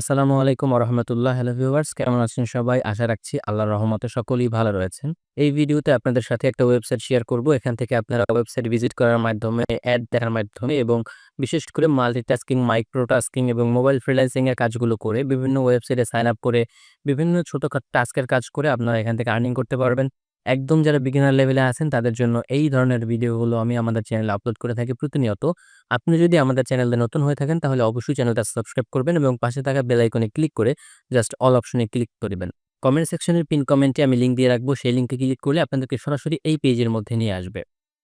আসসালামু আলাইকুম রহমতুল্লাহ hello viewers, কেমন আছেন সবাই? আশা রাখছি আল্লাহর রহমতে সকলেই ভালো রয়েছেন। এই ভিডিওতে আপনাদের সাথে একটা ওয়েবসাইট শেয়ার করব। এখান থেকে আপনারা ওয়েবসাইট ভিজিট করার মাধ্যমে, অ্যাড দেখার মাধ্যমে এবং বিশেষ করে মাল্টিটাস্কিং মাইক্রোটাস্কিং এবং মোবাইল ফ্রিল্যান্সিং এর কাজগুলো করে বিভিন্ন ওয়েবসাইটে সাইন আপ করে বিভিন্ন ছোটখাটো টাস্কের কাজ করে আপনারা এখান থেকে আর্নিং করতে পারবেন। একদম যারা বিগিনার লেভেলে আছেন, তাদের জন্য এই ধরনের ভিডিওগুলো আমি আমাদের চ্যানেলে আপলোড করে থাকি প্রতিনিয়ত। আপনি যদি আমাদের চ্যানেলে নতুন হয়ে থাকেন, তাহলে অবশ্যই চ্যানেলটা সাবস্ক্রাইব করবেন এবং পাশে থাকা বেল আইকনে ক্লিক করে জাস্ট অল অপশনে ক্লিক করবেন। কমেন্ট সেকশনের পিন কমেন্টে আমি লিঙ্ক দিয়ে রাখব, সেই লিঙ্কে ক্লিক করলে আপনাদেরকে সরাসরি এই পেজের মধ্যে নিয়ে আসবে।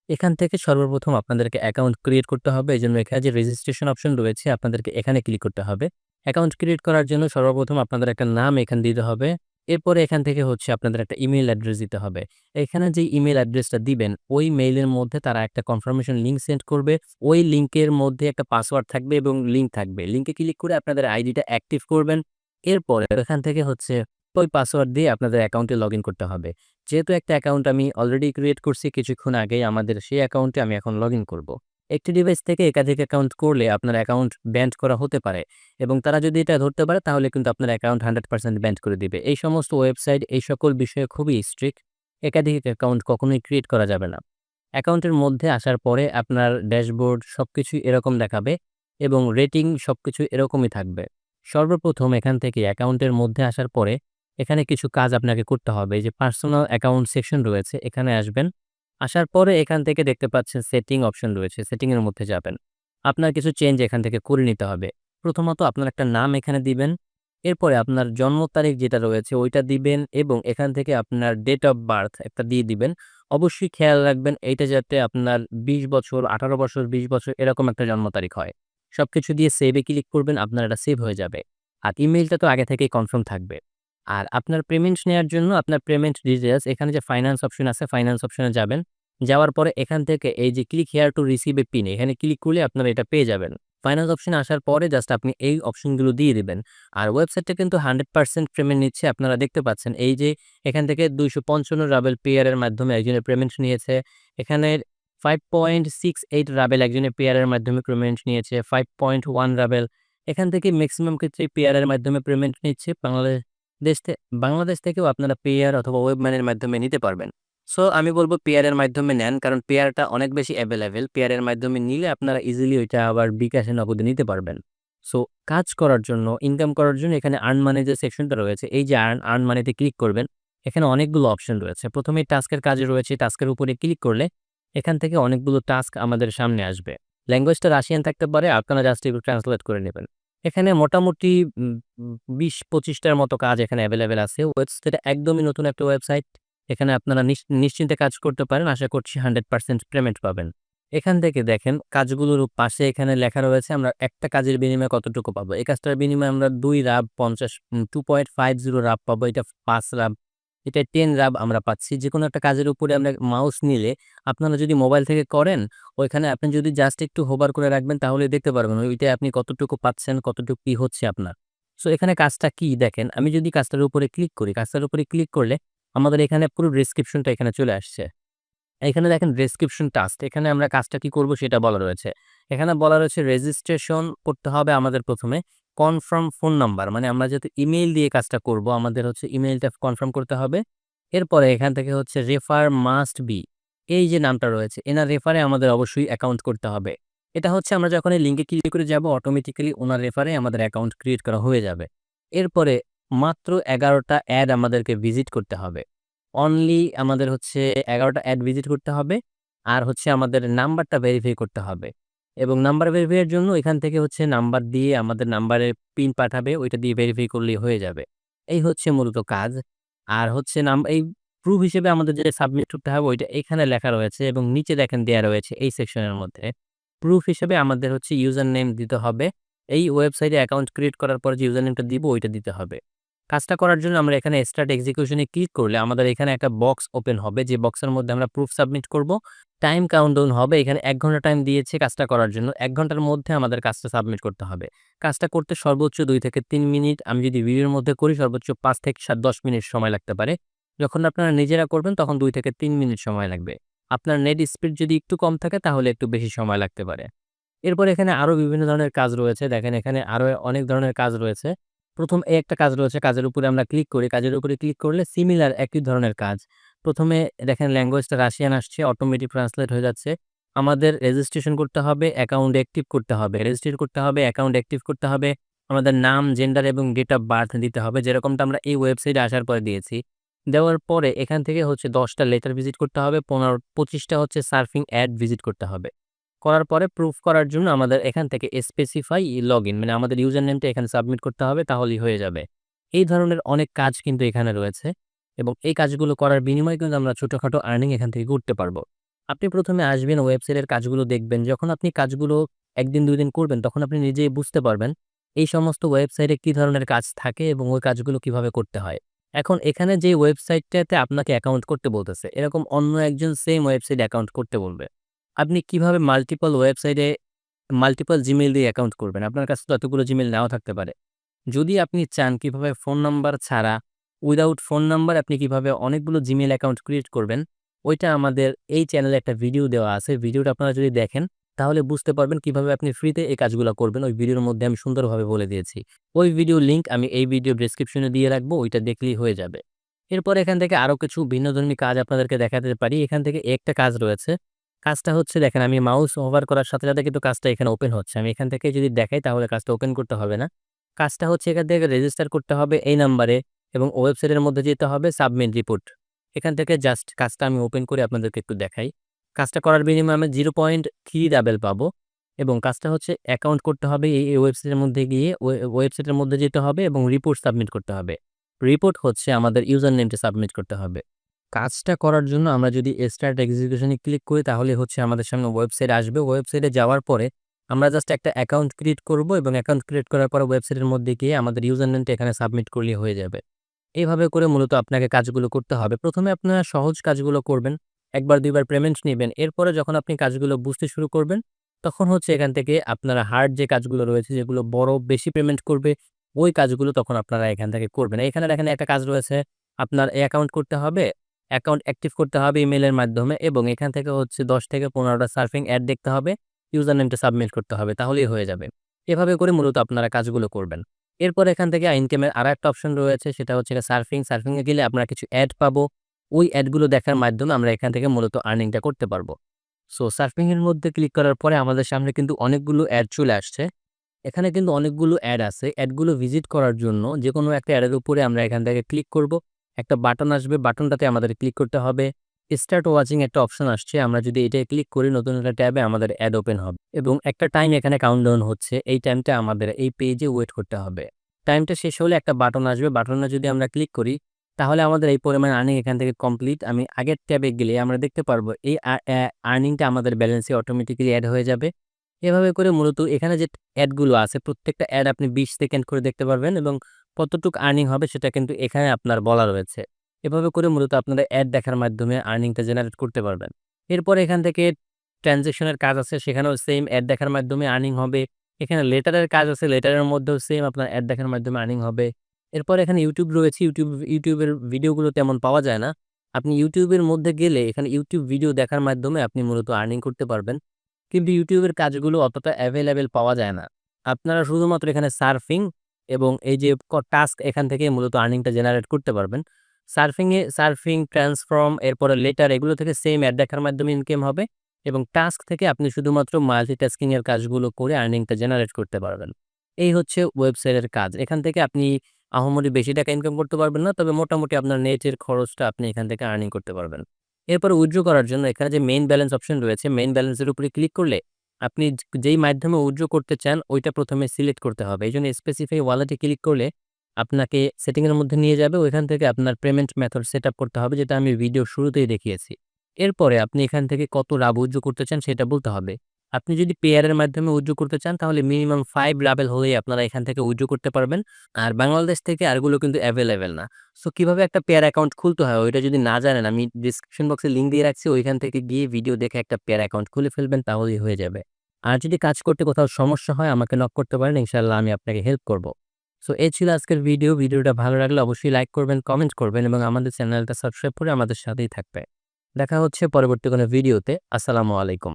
এখান থেকে সর্বপ্রথম আপনাদেরকে অ্যাকাউন্ট ক্রিয়েট করতে হবে এই জন্য এখানে যে রেজিস্ট্রেশন অপশন রয়েছে, আপনাদেরকে এখানে ক্লিক করতে হবে। অ্যাকাউন্ট ক্রিয়েট করার জন্য সর্বপ্রথম আপনাদের একটা নাম এখানে দিতে হবে। এরপরে এখান থেকে হচ্ছে আপনাদের একটা ইমেল অ্যাড্রেস দিতে হবে। এখানে যে ইমেল অ্যাড্রেসটা দিবেন, ওই মেইলের মধ্যে তারা একটা কনফার্মেশন লিঙ্ক সেন্ড করবে। ওই লিঙ্কের মধ্যে একটা পাসওয়ার্ড থাকবে এবং লিঙ্ক থাকবে। লিঙ্কে ক্লিক করে আপনাদের আইডিটা অ্যাক্টিভ করবেন। এরপরে এখান থেকে হচ্ছে ওই পাসওয়ার্ড দিয়ে আপনাদের অ্যাকাউন্টে লগ করতে হবে। যেহেতু একটা অ্যাকাউন্ট আমি অলরেডি ক্রিয়েট করছি, কিছুক্ষণ আগেই আমাদের সেই অ্যাকাউন্টে আমি এখন লগ করব। একটি ডিভাইস থেকে একাধিক অ্যাকাউন্ট করলে আপনার অ্যাকাউন্ট ব্যান্ড করা হতে পারে এবং তারা যদি এটা ধরতে পারে, তাহলে কিন্তু আপনার অ্যাকাউন্ট হান্ড্রেড পার্সেন্ট ব্যান্ড করে দিবে। এই সমস্ত ওয়েবসাইট এই সকল বিষয়ে খুবই স্ট্রিক্ট একাধিক অ্যাকাউন্ট কখনোই ক্রিয়েট করা যাবে না। অ্যাকাউন্টের মধ্যে আসার পরে আপনার ড্যাশবোর্ড সব কিছুই এরকম দেখাবে এবং রেটিং সব কিছু এরকমই থাকবে। সর্বপ্রথম এখান থেকে অ্যাকাউন্টের মধ্যে আসার পরে এখানে কিছু কাজ আপনাকে করতে হবে। যে পার্সোনাল অ্যাকাউন্ট সেকশন রয়েছে, এখানে আসবেন। আসার পরে এখান থেকে দেখতে পাচ্ছেন সেটিং অপশন রয়েছে সেটিংয়ের মধ্যে যাবেন। আপনার কিছু চেঞ্জ এখান থেকে করে নিতে হবে। প্রথমত আপনার একটা নাম এখানে দিবেন, এরপরে আপনার জন্ম তারিখ যেটা রয়েছে ওইটা দিবেন এবং এখান থেকে আপনার ডেট অফ বার্থ একটা দিয়ে দিবেন। অবশ্যই খেয়াল রাখবেন এইটা যাতে আপনার ২০ বছর, আঠারো বছর ২০ বছর এরকম একটা জন্ম তারিখ হয়। সব কিছু দিয়ে সেভে ক্লিক করবেন, আপনার এটা সেভ হয়ে যাবে। আর ইমেইলটা তো আগে থেকেই কনফার্ম থাকবে। আর আপনার পেমেন্ট নেওয়ার জন্য আপনার পেমেন্ট ডিটেলস এখানে যে ফাইন্যান্স অপশন আছে ফাইন্যান্স অপশনে যাবেন। যাওয়ার পরে এখান থেকে এই যে click here to receive a pin এখানে ক্লিক করলে আপনারা এটা পেয়ে যাবেন। ফাইন্যান্স অপশন আসার পরে জাস্ট আপনি এই অপশনগুলো দিয়ে দেবেন। আর ওয়েবসাইটটা কিন্তু হান্ড্রেড পার্সেন্ট পেমেন্ট নিচ্ছে, আপনারা দেখতে পাচ্ছেন। এই যে এখান থেকে দুইশো পঞ্চান্ন রাবেল পেয়ারের মাধ্যমে একজনের পেমেন্ট নিয়েছে, এখানে five point six eight rouble একজনের পেয়ারের মাধ্যমে পেমেন্ট নিয়েছে ফাইভ পয়েন্ট ওয়ান রাবেল এখান থেকে ম্যাক্সিমাম ক্ষেত্রে পেয়ারের মাধ্যমে পেমেন্ট নিচ্ছে, বাংলাদেশ দেশ বাংলাদেশ থেকেও আপনারা পেয়ার অথবা ওয়েবম্যানের মাধ্যমে নিতে পারবেন। সো আমি বলব পেয়ারের মাধ্যমে নেন, কারণ পেয়ারটা অনেক বেশি অ্যাভেলেবেল পেয়ারের মাধ্যমে নিলে আপনারা ইজিলি ওইটা আবার বিকাশে নগদে নিতে পারবেন। সো কাজ করার জন্য ইনকাম করার জন্য এখানে আর্ন মানি যে সেকশনটা রয়েছে, এই যে আর্ন আর্ন মানিতে ক্লিক করবেন, এখানে অনেকগুলো অপশন রয়েছে। প্রথমে টাস্কের কাজে রয়েছে টাস্কের উপরে ক্লিক করলে এখান থেকে অনেকগুলো টাস্ক আমাদের সামনে আসবে। ল্যাঙ্গুয়েজটা রাশিয়ান থাকতে পারে, আপনারা জাস্ট ট্রান্সলেট করে নেবেন। এখানে মোটামুটি বিশ পঁচিশটার মতো কাজ এখানে অ্যাভেলেবেল আছে। ওয়েবসাইট একদমই নতুন একটা ওয়েবসাইট এখানে আপনারা নিশ্চিন্তে কাজ করতে পারেন। আশা করছি হান্ড্রেড পার্সেন্ট পেমেন্ট পাবেন। এখান থেকে দেখেন, কাজগুলোর পাশে এখানে লেখা রয়েছে, আমরা একটা কাজের বিনিময়ে কতটুকু পাবো। এই কাজটার বিনিময়ে আমরা দুই রাব পঞ্চাশ টু পয়েন্ট ফাইভ জিরো রাব পাবো। এটা পাঁচ রাব এটা টেন রাব আমরা পাচ্ছি। যে কোনো একটা কাজের উপরে আমরা মাউস নিলে আপনারা যদি মোবাইল থেকে করেন, ওইখানে আপনি যদি জাস্ট একটু হোবার করে রাখবেন, তাহলে দেখতে পারবেন ওইটাই আপনি কতটুকু পাচ্ছেন, কতটুকু কি হচ্ছে আপনার। সো, এখানে কাজটা কি দেখেন, আমি যদি কাজটার উপরে ক্লিক করি, কাজটার উপরে ক্লিক করলে আমাদের এখানে পুরো ডিসক্রিপশনটা এখানে চলে আসছে। এখানে দেখেন ডেসক্রিপশন টাস্ক এখানে আমরা কাজটা কি করব সেটা বলা রয়েছে। এখানে বলা রয়েছে রেজিস্ট্রেশন করতে হবে আমাদের প্রথমে। কনফার্ম ফোন নাম্বার মানে আমরা যেহেতু ইমেইল দিয়ে কাজটা করব, আমাদের হচ্ছে ইমেইলটা কনফার্ম করতে হবে। এরপরে এখান থেকে হচ্ছে রেফার মাস্ট বি এই যে নামটা রয়েছে, এনার রেফারে আমাদের অবশ্যই অ্যাকাউন্ট করতে হবে। এটা হচ্ছে আমরা যখন এই লিঙ্কে ক্লিক করে যাব অটোমেটিক্যালি ওনার রেফারে আমাদের অ্যাকাউন্ট ক্রিয়েট করা হয়ে যাবে। এরপরে মাত্র এগারোটা অ্যাড আমাদেরকে ভিজিট করতে হবে। অনলি আমাদের হচ্ছে এগারোটা অ্যাড ভিজিট করতে হবে, আর হচ্ছে আমাদের নাম্বারটা ভেরিফাই করতে হবে। এবং নাম্বার ভেরিফাইয়ের জন্য এখান থেকে হচ্ছে নাম্বার দিয়ে আমাদের নাম্বারে পিন পাঠাবে, ওইটা দিয়ে ভেরিফাই করলেই হয়ে যাবে। এই হচ্ছে মূলত কাজ। আর হচ্ছে নাম, এই প্রুফ হিসেবে আমাদের যে সাবমিট করতে হবে, ওইটা এখানে লেখা রয়েছে এবং নিচে দেখেন দেওয়া রয়েছে এই সেকশনের মধ্যে। প্রুফ হিসেবে আমাদের হচ্ছে ইউজার নেম দিতে হবে। এই ওয়েবসাইটে অ্যাকাউন্ট ক্রিয়েট করার পর যে ইউজার নেমটা দিব, ওইটা দিতে হবে। কাজটা করার জন্য আমরা এখানে স্টার্ট এক্সিকিউশনে ক্লিক করলে আমাদের এখানে একটা বক্স ওপেন হবে। যে বক্সের মধ্যে আমরা প্রুফ সাবমিট করব। টাইম কাউন্টডাউন হবে। এখানে এক ঘণ্টা টাইম দিয়েছে কাজটা করার জন্য। এক ঘণ্টার মধ্যে আমাদের কাজটা সাবমিট করতে হবে। কাজটা করতে সর্বোচ্চ দুই থেকে তিন মিনিট। আমি যদি ভিডিওর মধ্যে করি, সর্বোচ্চ পাঁচ থেকে সাত, দশ মিনিট সময় লাগতে পারে। যখন আপনারা নিজেরা করবেন, তখন দুই থেকে তিন মিনিট সময় লাগবে। আপনার নেট স্পিড যদি একটু কম থাকে, তাহলে একটু বেশি সময় লাগতে পারে। এরপর এখানে আরও বিভিন্ন ধরনের কাজ রয়েছে। দেখেন এখানে আরও অনেক ধরনের কাজ রয়েছে। প্রথম এই একটা কাজ রয়েছে, কাজের উপরে আমরা ক্লিক করি। কাজের উপরে ক্লিক করলে সিমিলার একই ধরনের কাজ। প্রথমে দেখেন ল্যাঙ্গুয়েজটা রাশিয়ান আসছে অটোমেটিক ট্রান্সলেট হয়ে যাচ্ছে। আমাদের রেজিস্ট্রেশন করতে হবে অ্যাকাউন্ট অ্যাক্টিভ করতে হবে। রেজিস্ট্রেট করতে হবে অ্যাকাউন্ট অ্যাক্টিভ করতে হবে। আমাদের নাম জেন্ডার এবং ডেট অফ বার্থ দিতে হবে। যেরকমটা আমরা এই ওয়েবসাইটে আসার পরে দিয়েছি। দেওয়ার পরে এখান থেকে হচ্ছে দশটা লেটার ভিজিট করতে হবে, পনেরো, পঁচিশটা হচ্ছে সার্ফিং অ্যাড ভিজিট করতে হবে। করার পরে প্রুফ করার জন্য আমাদের এখান থেকে স্পেসিফাই লগ মানে আমাদের ইউজার নেমটা এখানে সাবমিট করতে হবে, তাহলেই হয়ে যাবে। এই ধরনের অনেক কাজ কিন্তু এখানে রয়েছে এবং এই কাজগুলো করার বিনিময়ে কিন্তু আমরা ছোটোখাটো আর্নিং এখান থেকে করতে পারব। আপনি প্রথমে আসবেন ওয়েবসাইটের কাজগুলো দেখবেন, যখন আপনি কাজগুলো একদিন, দুই দিন করবেন, তখন আপনি নিজেই বুঝতে পারবেন এই সমস্ত ওয়েবসাইটে কি ধরনের কাজ থাকে এবং ওই কাজগুলো কীভাবে করতে হয়। এখন এখানে যে ওয়েবসাইটটাতে আপনাকে অ্যাকাউন্ট করতে বলতেছে, এরকম অন্য একজন সেম ওয়েবসাইট অ্যাকাউন্ট করতে বলবে। আপনি কীভাবে মাল্টিপল ওয়েবসাইটে মাল্টিপল জিমেল দিয়ে অ্যাকাউন্ট করবেন? আপনার কাছে তো এতগুলো জিমেল নাও থাকতে পারে। যদি আপনি চান কীভাবে ফোন নাম্বার ছাড়া উইদাউট ফোন নাম্বার আপনি কীভাবে অনেকগুলো জিমেল অ্যাকাউন্ট ক্রিয়েট করবেন, ওইটা আমাদের এই চ্যানেলে একটা ভিডিও দেওয়া আছে। ভিডিওটা আপনারা যদি দেখেন, তাহলে বুঝতে পারবেন কীভাবে আপনি ফ্রিতে এই কাজগুলো করবেন। ওই ভিডিওর মধ্যে আমি সুন্দরভাবে বলে দিয়েছি। ওই ভিডিও লিঙ্ক আমি এই ভিডিও ডিসক্রিপশনে দিয়ে রাখব, ওইটা দেখলেই হয়ে যাবে। এরপর এখান থেকে আরও কিছু ভিন্ন ধর্মী কাজ আপনাদেরকে দেখাতে পারি। এখান থেকে একটা কাজ রয়েছে। কাজটা হচ্ছে দেখেন, আমি মাউস ওভার করার সাথে সাথে কিন্তু কাজটা এখানে ওপেন হচ্ছে। আমি এখান থেকে যদি দেখাই, তাহলে কাজটা ওপেন করতে হবে না। কাজটা হচ্ছে এখান থেকে রেজিস্টার করতে হবে এই নাম্বারে এবং ওয়েবসাইটের মধ্যে যেতে হবে সাবমিট রিপোর্ট এখান থেকে জাস্ট কাজটা আমি ওপেন করে আপনাদেরকে একটু দেখাই। কাজটা করার বিনিময়ে আমি জিরো পয়েন্ট থ্রি ডাবেল পাবো এবং কাজটা হচ্ছে অ্যাকাউন্ট করতে হবে এই ওয়েবসাইটের মধ্যে গিয়ে ওয়েবসাইটের মধ্যে যেতে হবে এবং রিপোর্ট সাবমিট করতে হবে। রিপোর্ট হচ্ছে আমাদের ইউজার নেমটা সাবমিট করতে হবে। কাজটা করার জন্য আমরা যদি স্টার্ট এক্সিকিউশনে ক্লিক করি, তাহলে হচ্ছে আমাদের সামনে ওয়েবসাইট আসবে। ওয়েবসাইটে যাওয়ার পরে আমরা জাস্ট একটা অ্যাকাউন্ট ক্রিয়েট করব এবং অ্যাকাউন্ট ক্রিয়েট করার পরে ওয়েবসাইটের মধ্যে গিয়ে আমাদের ইউজার নেমটা এখানে সাবমিট করলে হয়ে যাবে। এইভাবে করে মূলত আপনাকে কাজগুলো করতে হবে। প্রথমে আপনারা সহজ কাজগুলো করবেন, একবার দুইবার পেমেন্ট নেবেন। এরপরে যখন আপনি কাজগুলো বুঝতে শুরু করবেন, তখন হচ্ছে এখান থেকে আপনারা হার্ড যে কাজগুলো রয়েছে, যেগুলো বড় বেশি পেমেন্ট করবে, ওই কাজগুলো তখন আপনারা এখান থেকে করবেন। এখানে দেখেন একটা কাজ রয়েছে, আপনার অ্যাকাউন্ট করতে হবে অ্যাকাউন্ট অ্যাক্টিভ করতে হবে ইমেলের মাধ্যমে এবং এখান থেকে হচ্ছে দশ থেকে পনেরোটা সার্ফিং অ্যাড দেখতে হবে, ইউজার নেমটা সাবমিট করতে হবে, তাহলেই হয়ে যাবে। এভাবে করে মূলত আপনারা কাজগুলো করবেন। এরপর এখান থেকে ইনকামের আর একটা অপশন রয়েছে, সেটা হচ্ছে সার্ফিং। সার্ফিংয়ে গেলে আপনারা কিছু অ্যাড পাবো, ওই অ্যাডগুলো দেখার মাধ্যমে আমরা এখান থেকে মূলত আর্নিংটা করতে পারব। সো সার্ফিংয়ের মধ্যে ক্লিক করার পরে আমাদের সামনে কিন্তু অনেকগুলো অ্যাড চলে আসছে। এখানে কিন্তু অনেকগুলো অ্যাড আছে। অ্যাডগুলো ভিজিট করার জন্য যে কোনো একটা অ্যাডের উপরে আমরা এখান থেকে ক্লিক করব। একটা বাটন আসবে বাটনটাতে আমাদের ক্লিক করতে হবে। স্টার্ট ওয়াচিং একটা অপশন আসছে, আমরা যদি এটা ক্লিক করি, নতুন একটা ট্যাবে আমাদের অ্যাড ওপেন হবে। এবং একটা টাইম এখানে কাউন্টডাউন হচ্ছে, এই টাইমটা আমাদের এই পেজে ওয়েট করতে হবে। টাইমটা শেষ হলে একটা বাটন আসবে বাটনে যদি আমরা ক্লিক করি, তাহলে আমাদের এই পরিমাণ আর্নিং এখান থেকে কমপ্লিট আমি আগের ট্যাবে গেলে আমরা দেখতে পারব, এই আর্নিংটা আমাদের ব্যালেন্সে অটোমেটিক্যালি অ্যাড হয়ে যাবে। এভাবে করে মূলত এখানে যে অ্যাডগুলো আছে, প্রত্যেকটা অ্যাড আপনি বিশ সেকেন্ড করে দেখতে পারবেন এবং কতটুকু আর্নিং হবে সেটা কিন্তু এখানে আপনার বলা রয়েছে। এভাবে করে মূলত আপনারা অ্যাড দেখার মাধ্যমে আর্নিংটা জেনারেট করতে পারবেন। এরপর এখান থেকে ট্রানজেকশনের কাজ আছে, সেখানেও সেম অ্যাড দেখার মাধ্যমে আর্নিং হবে। এখানে লেটারের কাজ আছে লেটারের মধ্যেও সেম আপনার অ্যাড দেখার মাধ্যমে আর্নিং হবে। এরপর এখানে ইউটিউব রয়েছে ইউটিউব ইউটিউবের ভিডিওগুলো তেমন পাওয়া যায় না। আপনি ইউটিউবের মধ্যে গেলে এখানে ইউটিউব ভিডিও দেখার মাধ্যমে আপনি মূলত আর্নিং করতে পারবেন। কিন্তু ইউটিউবের কাজগুলো অতটা অ্যাভেলেবেল পাওয়া যায় না। আপনারা শুধুমাত্র এখানে সার্ফিং এবং এই যে টাস্ক এখান থেকে মূলত আর্নিংটা জেনারেট করতে পারবেন। সার্ফিংয়ে সার্ফিং ট্রান্সফর্ম এরপরে লেটার এগুলো থেকে সেম অ্যাড দেখার মাধ্যমে ইনকাম হবে এবং টাস্ক থেকে আপনি শুধুমাত্র মাল্টিটাস্কিংয়ের কাজগুলো করে আর্নিংটা জেনারেট করতে পারবেন। এই হচ্ছে ওয়েবসাইটের কাজ। এখান থেকে আপনি আহমরি বেশি টাকা ইনকাম করতে পারবেন না, তবে মোটামুটি আপনার নেটের খরচটা আপনি এখান থেকে আর্নিং করতে পারবেন। এরপরে উইথড্র করার জন্য এখানে যে মেইন ব্যালেন্স অপশন রয়েছে মেইন ব্যালেন্সের উপরে ক্লিক করলে আপনি যেই মাধ্যমে উইথড্র করতে চান, ওইটা প্রথমে সিলেক্ট করতে হবে। এই জন্য স্পেসিফাই ওয়ালেটে ক্লিক করলে আপনাকে সেটিংয়ের মধ্যে নিয়ে যাবে। ওইখান থেকে আপনার পেমেন্ট মেথড সেট করতে হবে, যেটা আমি ভিডিও শুরুতেই দেখিয়েছি। এরপরে আপনি এখান থেকে কত লাভ উজ্জ্ব করতে চান, সেটা বলতে হবে। আপনি যদি পেয়ারের মাধ্যমে উজ্জ্ব করতে চান, তাহলে মিনিমাম ফাইভ লাভেল হলেই আপনারা এখান থেকে উজ্জ্ব করতে পারবেন। আর বাংলাদেশ থেকে আরগুলো কিন্তু অ্যাভেলেবেল না। সো কীভাবে একটা পেয়ার অ্যাকাউন্ট খুলতে হয়, ওইটা যদি না জানেন, আমি ডিসক্রিপশন বক্সে লিঙ্ক দিয়ে রাখছি। ওইখান থেকে গিয়ে ভিডিও দেখে একটা পেয়ার অ্যাকাউন্ট খুলে ফেলবেন, তাহলেই হয়ে যাবে। আর যদি কাজ করতে কোথাও সমস্যা হয়, আমাকে নক করতে পারেন ইনশাল্লাহ আমি আপনাকে হেল্প করব। সো এই ছিল আজকের ভিডিও ভিডিওটা ভালো লাগলে অবশ্যই লাইক করবেন কমেন্ট করবেন এবং আমাদের চ্যানেলটা সাবস্ক্রাইব করে আমাদের সাথেই থাকবে দেখা হচ্ছে পরবর্তী কোনো ভিডিওতে আসসালামু আলাইকুম।